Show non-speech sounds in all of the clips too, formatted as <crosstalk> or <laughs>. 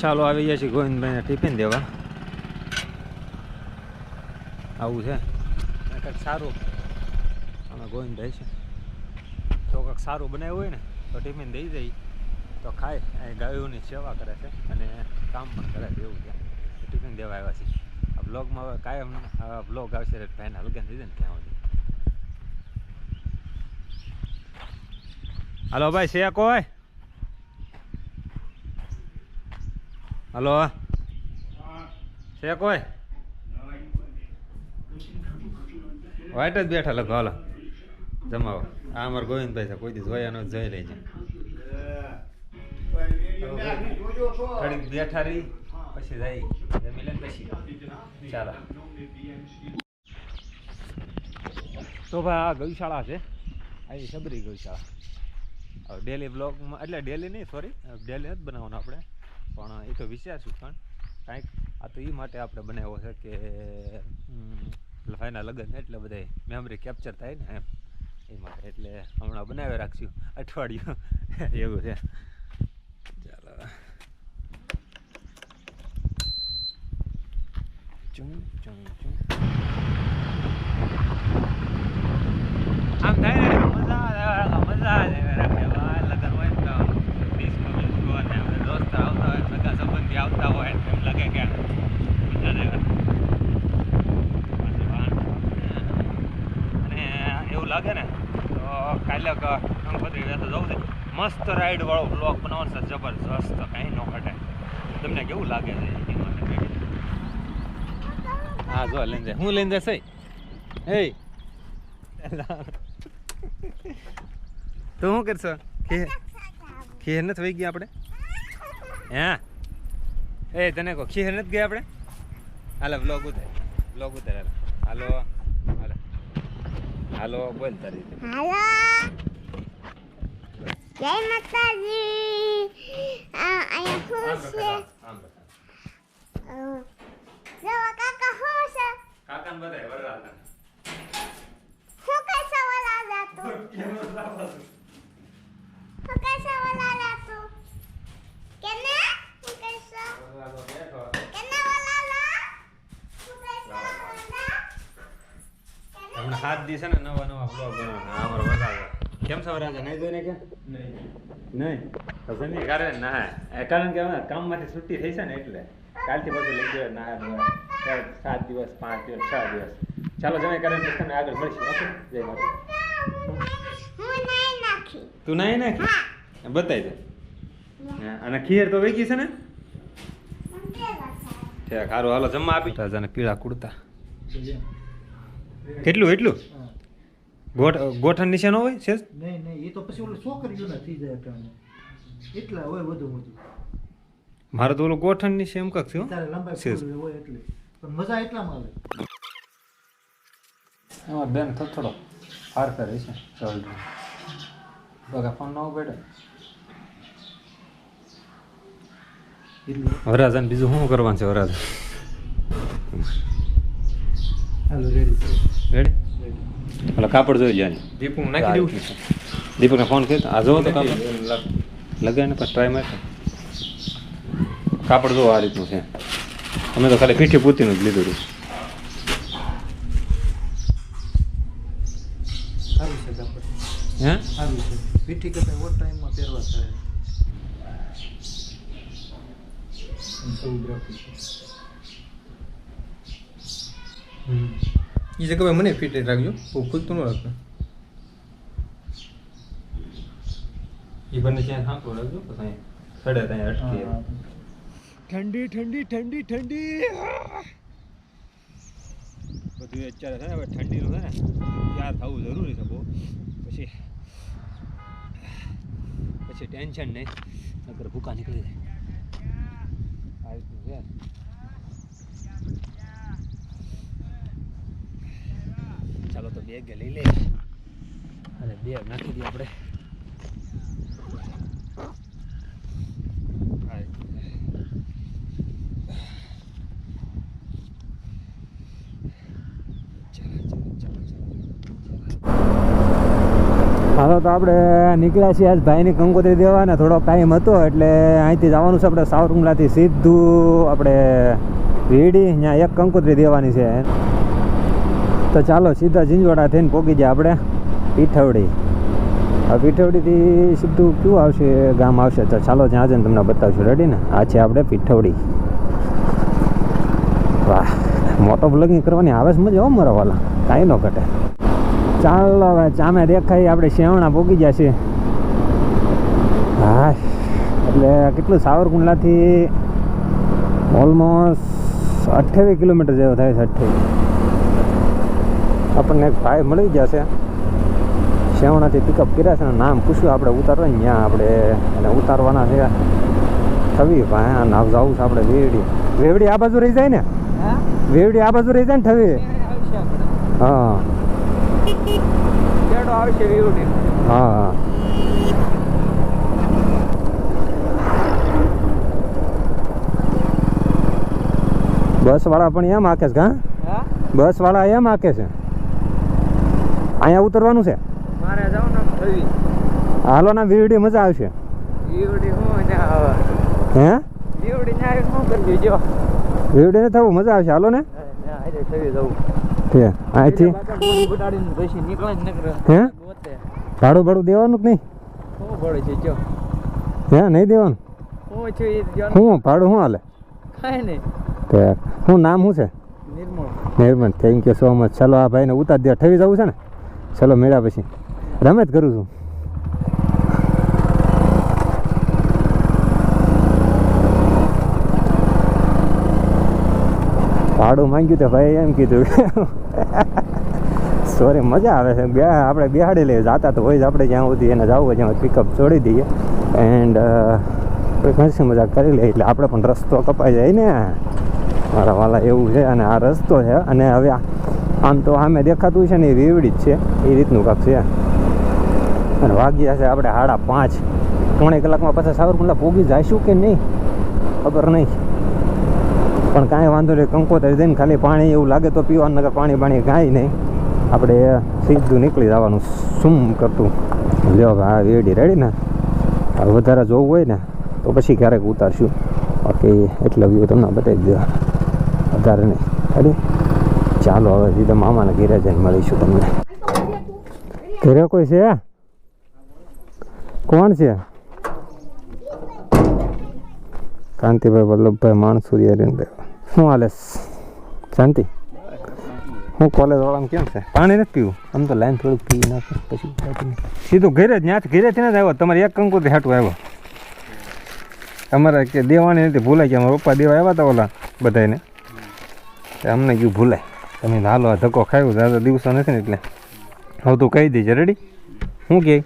ચાલો આવી ગયા છીએ ગોવિંદભાઈને ટિફિન દેવા. આવું છે. કંઈક સારું. અમે ગોવિંદભાઈ છે. તો કંઈક સારું બનાવ્યું હોય ને તો ટિફિન દઈ દઈ તો ખાય. અહીં ગાયોની સેવા કરે છે અને કામ પણ કરે છે એવું છે. ટિફિન દેવા આવ્યા છે આ બ્લોગમાં હવે કાયમ બ્લોગ આવશે ભાઈને ભાઈના લગ્ન થઈ જાય ને ત્યાં સુધી. હાલો ભાઈ છે કોઈ? હલો. છે કોઈ? વાઈટ જ બેઠા લખો, હાલો. જમાવો. આ અમાર ગોવિંદભાઈ છે, કોઈ દિવસ જોયા નો જોઈ લેજે. ઘડીક બેઠા રહી, પછી જાય. જમી લે પછી. ચાલો. તો ભાઈ આ ગૌશાળા છે. અહીં સબરી ગૌશાળા. ડેલી બ્લોગમાં એટલે ડેલી નહીં સોરી ડેલી નથી બનાવવાનું આપણે. પણ એ તો વિચારશું પણ. કાંઈક આ તો એ માટે આપણે બનાવ્યો છે કે ભાઈના લગ્ન એટલે બધા મેમરી કેપ્ચર થાય ને એમ. એ માટે એટલે હમણાં બનાવી રાખશું. અઠવાડિયું. <laughs> એવું છે. ચાલો. ચું ચું ચું. આમ થાય મજા આવે મજા આવે રાખે ભાઈ લગ્ન હોય ને તો ડિસ્કો બિસ્કો અને આપણે દોસ્ત આવતા હોય સગા આવતા હોય એમ લાગે કે મજા જ આવે પાછું વાહન અને એવું લાગે ને, તો કાલે ગણપતિ તો જવું છે. મસ્ત રાઈડ બ્લોક બનાવવાનો છે, જબરજસ્ત, કાંઈ ન ઘટે. તમને કેવું લાગે છે. હા, જો, લઈને જાય. હું લઈને જશે? હે? તો શું કરશો? ખેર ખીર નથી વહી ગયા આપણે? હે? એ તને કહો ખીર નથી ગયા આપણે? હાલો બ્લોગ ઉતાર. બ્લોગ ઉતાર હાલો. હાલો હાલો. બોલ તારી. હાલો. જય માતાજી. આ અહીંયા આમ છે. જવા કાકા શું છે? કાકાને બતાય વરરાજા શું કઈ સવાલ આવ્યા તું <laughs> શું કઈ સવાલ આવ્યા તું કેને શું કઈ સ- વરરાજો બેઠો કેને વલાલા શું કઈ સવાલ દિવસે ને નવા નવા બ્લોગ બનાવવાના આ અમારો વરરાજો કેમ છો વરરાજા નહીં જોઈને કે? નહીં. તો સંધી કરે ના એ કારણ કે હવે કામમાંથી છુટ્ટી થઈ છે ને એટલે. કાલથી પછી લઈ ગયો ના ધોવા. સાત દિવસ પાંચ દિવસ છ દિવસ. ચાલો જમે કરીને પછી તમને આગળ મળીશું ઓકે? જય માતા તું નહીં નાખી? બતાવી દે. હા, અને ખીર તો વેગી છે ને? ઠીક સારું હાલો જમવા આપી. રાજાને પીળા કુર્તા. કેટલું એટલું? ગોઠ ગોઠણ નીચે ન હોય છે? નહીં નહીં એ તો પછી ઓલું છોકરીઓના થઈ જાય અટાણે એટલા હોય વધુ વધુ મારે તો ઓલું ગોઠણ છે એમ કક છે હો. તારે લંબાઈ છે. હોય એટલે. પણ મજા એટલામાં આવે. એમાં બેન થોડો ફાર કરે છે શોલ્ડર. બગા ફોન ન પડે હરાજન વરાજાને બીજું શું કરવાનું છે વરાજા? હાલો રેડી રેડી એટલે કાપડ જોઈ લે દીપુ દીપકને ફોન કર્યો આ જોવો તો કાપડ. લગાવીને પછી ટ્રાય મારતો કાપડ જોવો આ રીતનું છે. અમે તો ખાલી પીઠી પૂતીનું જ લીધું હતું સારું છે હે? પીઠી કરતા ઓવર ટાઈમમાં પહેરવા થાય. એ જગ્યાએ મને ફિટ રાખજો બહુ ખુલતું ન રાખજો એ બંને ત્યાં થાકો રાખજો પછી સડે ત્યાં અટકી ઠંડી ઠંડી ઠંડી ઠંડી બધું અત્યારે છે ને હવે ઠંડીનું છે ને તૈયાર થવું જરૂરી છે બહુ પછી પછી ટેન્શન નહીં નકર ભૂકા નીકળી જાય આ રીતનું છે ચાલો તો બેગ લઈ લે. અને બેગ નાખી દઈએ આપણે. આ હાલો તો આપણે નીકળ્યા છીએ આજ ભાઈની કંકોત્રી દેવાને. થોડો થોડોક ટાઈમ હતો એટલે અહીંથી જવાનું છે આપણે સાવરકુંડલાથી સીધું આપણે વીડી ત્યાં એક કંકોત્રી દેવાની છે. તો ચાલો સીધા ઝીંઝવાડા થઈને પહોંચી જાય આપણે પીઠવડી. આ પીઠવડીથી સીધું કયું આવશે? ગામ આવશે. તો ચાલો ત્યાં જઈને તમને બતાવશું. રેડી ને? આ છે આપણે પીઠવડી. વાહ, મોટો બ્લોગિંગ કરવાની આવે છે મજા મારા વાલા. કાંઈ ન ઘટે. ચાલો હવે ચામે દેખાય આપણે શેવણા પોગી જશે હા, એટલે કેટલું સાવરકુંડલાથી ઓલમોસ્ટ અઠ્યાવીસ કિલોમીટર જેવો થાય છે અઠ્યાવીસ આપણને એક ભાઈ મળી છે. શેવણાથી પિકઅપ કર્યા છે નામ પૂછ્યું આપણે ઉતારવા ત્યાં આપણે. એને ઉતારવાના છે. થવી ભાઈ આ નાવ જવું છે આપણે વેવડી. વેવડી આ બાજુ રહી જાય ને? વેવડી આ બાજુ રહી જાય ને થવી હા. હા હા. બસ વાળા પણ એમ આકે છે હા? બસ વાળા એમ આકે છે. અહીંયા ઉતરવાનું છે? મારે જાવ ને થવી હાલો ના વીડી મજા આવશે. વીવડી હું ને આવે. હે? ઈવડી ન્યાય શું કરવી જો. વીવડી ને થવું મજા આવશે. હાલો ને. આજે થવી જવું. તે અહીંથી. ઘટાડીને પછી નીકળે જ નીકળે હે? ભાડું ભાડું દેવાનું કે નહીં? શું ભાડું છે જો. હે નહીં દેવાનું? હું છું એ શું ભાડું શું હાલે? કાંઈ નહીં. તે શું નામ શું છે? Nirmal. Nirmal. Thank you so much ચાલો આ ભાઈને ઉતાર દે ઠવી જવું છે ને? ચલો મેળા પછી. રમેત કરું છું. ભાડું માંગ્યું તો ભાઈ એમ કીધું. <laughs> સોરી મજા આવે છે. બે આપણે બિહાડી લઈએ. જાતા તો હોય જ આપણે જ્યાં સુધી એને જવું હોય જ્યાં પિકઅપ છોડી દઈએ. એન્ડ ઘણી મજા કરી લઈએ એટલે આપણે પણ રસ્તો કપાઈ જાય ને. મારા વાલા એવું છે અને આ રસ્તો છે અને હવે આ- આમ તો સામે દેખાતું છે ને એ રીવડી જ છે. એ રીતનું કાંક છે. અને વાગ્યા છે આપણે સાડા પાંચ. ત્રણેક કલાકમાં પાછા સાવરકુંડલા પોગી જઈશું કે નહીં? ખબર નહીં. પણ કાંઈ વાંધો નહીં, કંકોતરી દઈને ખાલી પાણી એવું લાગે તો પીવાનું કે પાણી પાણી કાંઈ નહીં. આપણે સીધું નીકળી જવાનું શું કરતું? લ્યો હા વેડી રેડી ને? વધારે જોવું હોય ને, તો પછી ક્યારેક ઉતારશું. બાકી એટલે વ્યૂ તમને બતાવી દો વધારે નહીં. રેડી ચાલો, હવે સીધા મામાના ઘેરે જઈને મળીશું તમને. ઘરે કોઈ છે? કોણ છે? કાંતિભાઈ વલ્લભભાઈ માણસુરી અરવિંદભાઈ શું હાલે? શાંતિ? હું કોલેજ વાળામાં કેમ છે? પાણી નથી પીવું? આમ તો લાઈન થોડુંક પી નાખે પછી સીધું ઘેરે જ, ત્યાંથી ઘરેથી નથી આવ્યો. તમારે એક કંકુથી હાટું આવ્યો. અમારે કે દેવાની નથી, ભૂલાય ગયા અમારા પપ્પા દેવા આવ્યા હતા ઓલા બધાને અમને કયું ભૂલાય. તમે હાલો આ ધક્કો ખાયો દાદા દિવસો નથી ને એટલે. હવે તું કહી દેજે રેડી શું કે?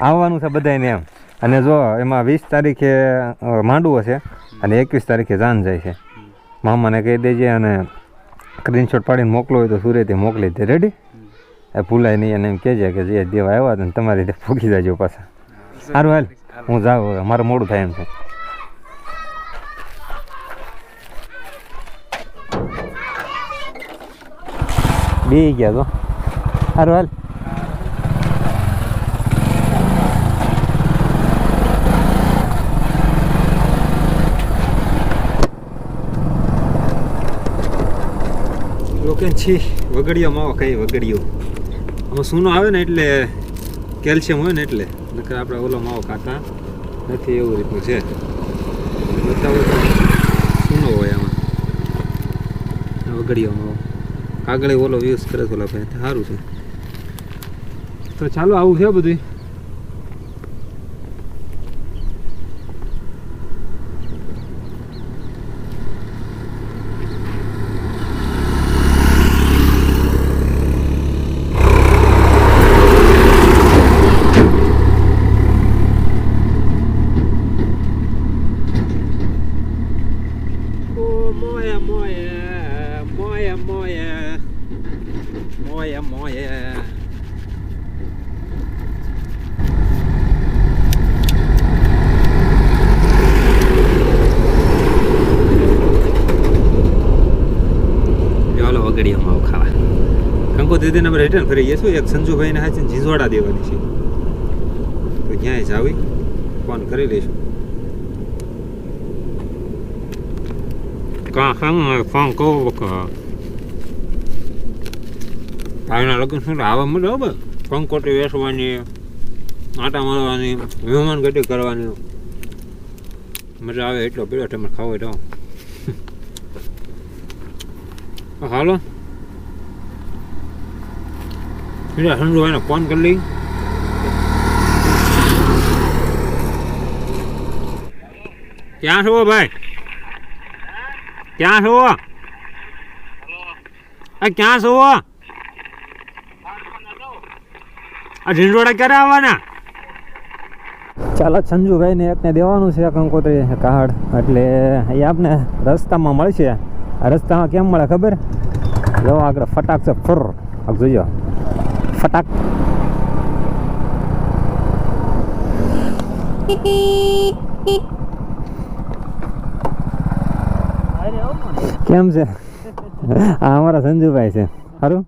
આવવાનું છે બધાને એમ. અને જો એમાં વીસ તારીખે માંડવો છે અને એકવીસ તારીખે જાન જાય છે. મામાને કહી દેજે અને સ્ક્રીનશોટ પાડીને મોકલો હોય તો સુરેથી મોકલી દે. રેડી એ ભૂલાય નહીં અને એમ કહેજે કે જે દેવા આવ્યા હતા ને તમારી રીતે ફૂકી જાજો પાછા. સારું હાલ. હું જાઉં મારે મોડું થાય એમ છે. બી ગયા તો સારું હાલ લોકે છી વગડિયો માવો કઈ વગડિયો આમાં સૂનો આવે ને એટલે કેલ્શિયમ હોય ને એટલે નકર આપણે ઓલો માવો ખાતા નથી એવું રીતનું છે બતાવો સૂનો હોય આમાં વગડિયો માવો આગળ ઓલો યુઝ કરે છે ઓલા ભાઈ સારું છે. તો ચાલો આવું છે બધું દીદીને આપણે રિટર્ન ફરી જઈશું એક સંજુભાઈને હાચીને ઝીંઝવાડા દેવાની છે. તો ક્યાંય જાવી? ફોન કરી લઈશું. કાં કાં ફોન ભાઈના લગ્ન શું મળે હવે કંકોટી વેસવાની આટા મારવાની, મહેમાન ગતિ કરવાની. મજા આવે એટલો પેલો તમે ખાવો તો. <laughs> તો હાલો પેલા સંજુભાઈને ફોન કરી લઈ ક્યાં છો ભાઈ ક્યાં છો આ ક્યાં છો આ ઝીંઝોડા ક્યારે આવવાના ચાલો સંજુભાઈને એકને દેવાનું છે કંકોત્રી કાર્ડ. એટલે એ આપને રસ્તામાં મળશે. રસ્તામાં કેમ મળે ખબર? જો આગળ ફટાક છે, ફર. જોજો. ફટાક. કેમ છે? આ અમારા સંજુભાઈ છે. સારું